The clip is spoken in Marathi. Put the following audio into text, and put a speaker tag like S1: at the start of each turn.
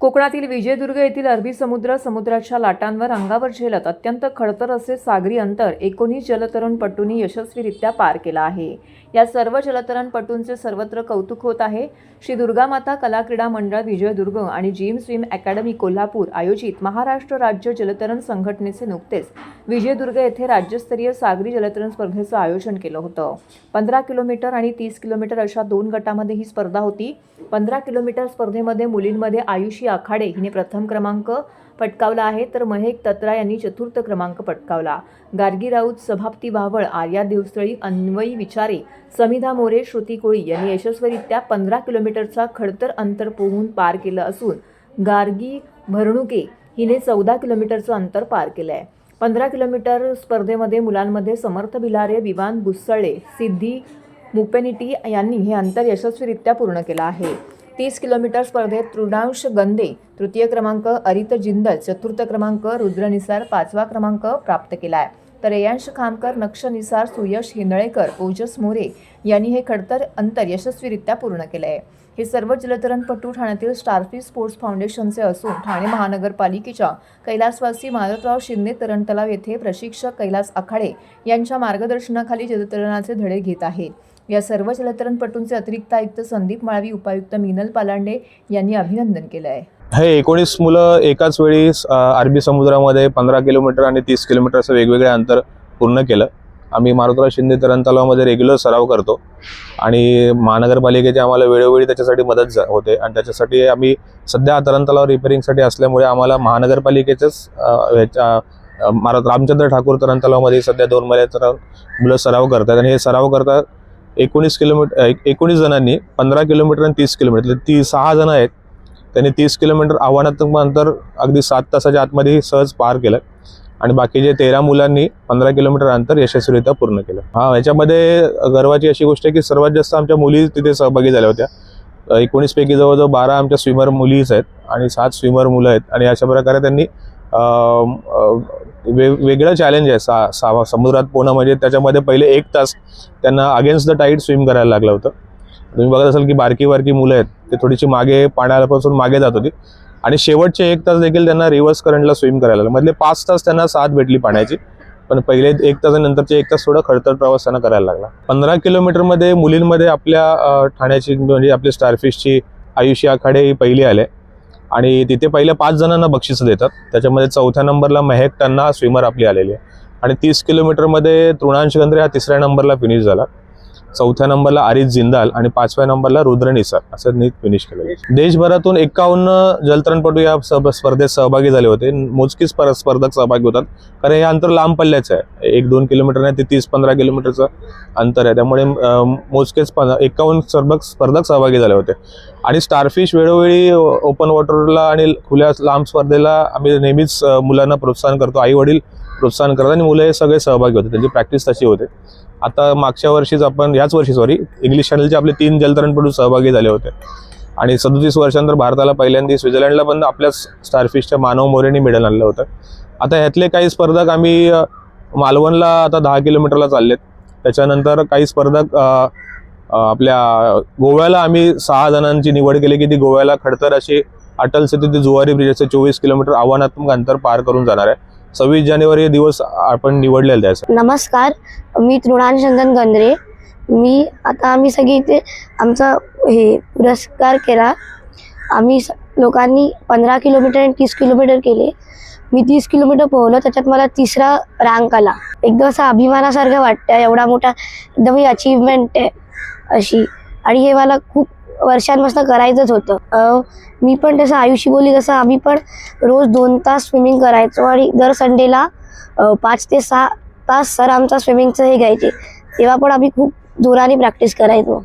S1: कोकणातील विजयदुर्ग येथील अरबी समुद्र समुद्राच्या लाटांवर अंगावर झेलत अत्यंत खडतर असे सागरी अंतर एकोणीस जलतरणपटूंनी यशस्वीरित्या पार केला आहे. या सर्व जलतरणपटूंचे सर्वत्र कौतुक होत आहे. श्री दुर्गामाता कला क्रीडा मंडळ विजयदुर्ग आणि जिम स्विम अकॅडमी कोल्हापूर आयोजित महाराष्ट्र राज्य जलतरण संघटनेचे नुकतेच विजयदुर्ग येथे राज्यस्तरीय सागरी जलतरण स्पर्धेचं आयोजन केलं होतं. पंधरा किलोमीटर आणि तीस किलोमीटर अशा दोन गटामध्ये ही स्पर्धा होती. पंधरा किलोमीटर स्पर्धेमध्ये मुलींमध्ये आयुषी आखाडे हिने प्रथम क्रमांक पटकावला आहे तर महेक तत्रा यांनी चतुर्थ क्रमांक पटकावला. गार्गी राऊत सभापती भावळ आर्या देवस्थळी अन्वयी विचारे समिधा मोरे श्रुती कोळी यांनी यशस्वीरित्या पंधरा किलोमीटरचा खडतर अंतर पोहून पार केलं असून गार्गी भरणुके हिने चौदा किलोमीटरचं अंतर पार केलं आहे पंधरा किलोमीटर स्पर्धेमध्ये मुलांमध्ये समर्थ भिलारे विवान बुसळे सिद्धी मुपेनिटी यांनी हे अंतर यशस्वीरित्या पूर्ण केलं आहे. तीस किलोमीटर स्पर्धेत तृणांश गंदे तृतीय क्रमांक अरित जिंदल चतुर्थ क्रमांक रुद्रनिसार पाचवा क्रमांक प्राप्त केला आहे तर रेयांश खामकर नक्ष निसार सुयश हिंदळेकर ओजस मोरे यांनी हे खडतर अंतर यशस्वीरित्या पूर्ण केलं आहे हे सर्व जलतरणपटू ठाण्यातील स्टारफिश स्पोर्ट्स फाउंडेशनचे असून ठाणे महानगरपालिकेच्या कैलासवासी माधवराव शिंदे तरण तलाव येथे प्रशिक्षक कैलास आखाडे यांच्या मार्गदर्शनाखाली जलतरणाचे धडे घेत आहेत. या सर्व जलतरणपटूंचे अतिरिक्त आयुक्त संदीप माळवी उपायुक्त मिनल पालांडे यांनी अभिनंदन केलं आहे.
S2: हे एकोणीस मुलं एकाच वेळी अरबी समुद्रामध्ये पंधरा किलोमीटर आणि तीस किलोमीटर असं वेगवेगळे अंतर पूर्ण केलं. आम्ही मारुतराव शिंदे तरण तलावामध्ये रेग्युलर सराव करतो. आणि महानगरपालिकेची आम्हाला वेळोवेळी त्याच्यासाठी मदत जा- होते. आणि त्याच्यासाठी आम्ही सध्या तरण तलाव रिपेरिंगसाठी असल्यामुळे आम्हाला महानगरपालिकेचंच अ, ह्याच्या रामचंद्र ठाकूर तरण तलावामध्ये सध्या दोन महिन्यात मुलं सराव करतात. आणि हे सराव करतात एकोणीस किलोमीटर एकोणीस जणांनी पंधरा किलोमीटर आणि तीस किलोमीटर ती सहा जण आहेत त्यांनी तीस किलोमीटर आव्हानात्मक अंतर अगदी सात तासाच्या आतमध्ये सहज पार केलं. आणि बाकीचे तेरा मुलांनी पंधरा किलोमीटर अंतर यशस्वीरित्या पूर्ण केलं. हा याच्यामध्ये गर्वाची अशी गोष्ट आहे की सर्वात जास्त आमच्या मुली तिथे सहभागी झाल्या होत्या. एकोणीस पैकी जवळजवळ बारा आमच्या स्विमर मुलीच आहेत आणि सात स्विमर मुलं आहेत. आणि अशा प्रकारे त्यांनी वे वेगळं चॅलेंज आहे. सा सा समुद्रात पोहणं म्हणजे त्याच्यामध्ये पहिले एक तास त्यांना अगेन्स्ट द टाईट स्विम करायला लागलं होतं. तुम्ही बघत असाल की बारकी बारकी मुलं आहेत ते थोडीशी मागे पाण्यापासून मागे जात होती. आणि शेवटचे एक तास देखील त्यांना रिव्हर्स करंटला स्विम करायला लागलं. मधले पाच तास त्यांना साथ भेटली पाण्याची पण पहिले एक तासानंतरचे एक तास थोडा खडतर प्रवास त्यांना करायला लागला. पंधरा किलोमीटरमध्ये मुलींमध्ये आपल्या ठाण्याची म्हणजे आपली स्टारफिशची आयुष्य आखाडे ही पहिली आले. आणि तिथे पहिल्या पाच जणांना बक्षिसं देतात. त्याच्यामध्ये चौथ्या नंबरला महेक टन्ना स्विमर आपली आलेली आहे. आणि तीस किलोमीटरमध्ये तृणांश गंद्रे हा तिसऱ्या नंबरला फिनिश झाला. चौथ्या नंबरला आरिज जिंदाल आणि पाचव्या नंबरला रुद्र निसार. असं नीट फिनिश केलं देशभरातून एकावन्न जलतरणपटू या स्पर्धेत सहभागी झाले होते. मोजकी स्पर्धक सहभागी होतात. कारण हे अंतर लांब पल्ल्याचं आहे. एक दोन किलोमीटर नाही ते तीस पंधरा किलोमीटरचं अंतर आहे. त्यामुळे मोजकेच एकावन्न स्पर्धक स्पर्धक सहभागी झाले होते. आणि स्टारफिश वेळोवेळी ओपन वॉटरला आणि खुल्या लांब स्पर्धेला आम्ही नेहमीच मुलांना प्रोत्साहन करतो. आई वडील प्रोत्साहन करतात आणि मुलं हे सगळे सहभागी होते त्यांची प्रॅक्टिस तशी होते. आता मागच्या वर्षीच आपण याच वर्षी सॉरी इंग्लिश चॅनलचे आपले तीन जलतरणपटू सहभागी झाले होते. आणि सदोतीस वर्षानंतर भारताला पहिल्यांदा स्वित्झर्लंडला पण आपल्या स्टारफिशच्या मानव मोरेने मेडल आणलं होतं. आता ह्यातले काही स्पर्धक आम्ही मालवणला आता दहा किलोमीटरला चाललेत. त्याच्यानंतर काही स्पर्धक आपल्या गोव्याला आम्ही सहा जणांची निवड केली की ती गोव्याला खडतर अशी अटल सेतू जुवारी ब्रिज असे चोवीस किलोमीटर आव्हानात्मक अंतर पार करून जाणार आहे. सव्वीस जानेवारी दिवस आपण निवडलेला त्यासाठी
S3: नमस्कार मी तृणाल चंदन गंद्रे. मी आता आम्ही सगळी इथे आमचा हे पुरस्कार केला. आम्ही स- लोकांनी पंधरा किलोमीटर आणि तीस किलोमीटर केले. मी तीस किलोमीटर पोहलो त्याच्यात मला तिसरा रँक आला. एकदम असं अभिमानासारखं वाटतं एवढा मोठा एकदम ही अचीवमेंट आहे अशी. आणि हे मला खूप वर्षांपासून करायचंच होतं. मी पण तसं आयुषी बोली तसं आम्ही पण रोज दोन तास स्विमिंग करायचो आणि दर संडेला पाच ते सहा तास सर आमचा स्विमिंगचं हे घ्यायचे. तेव्हा पण आम्ही खूप जोराने प्रॅक्टिस करायचो.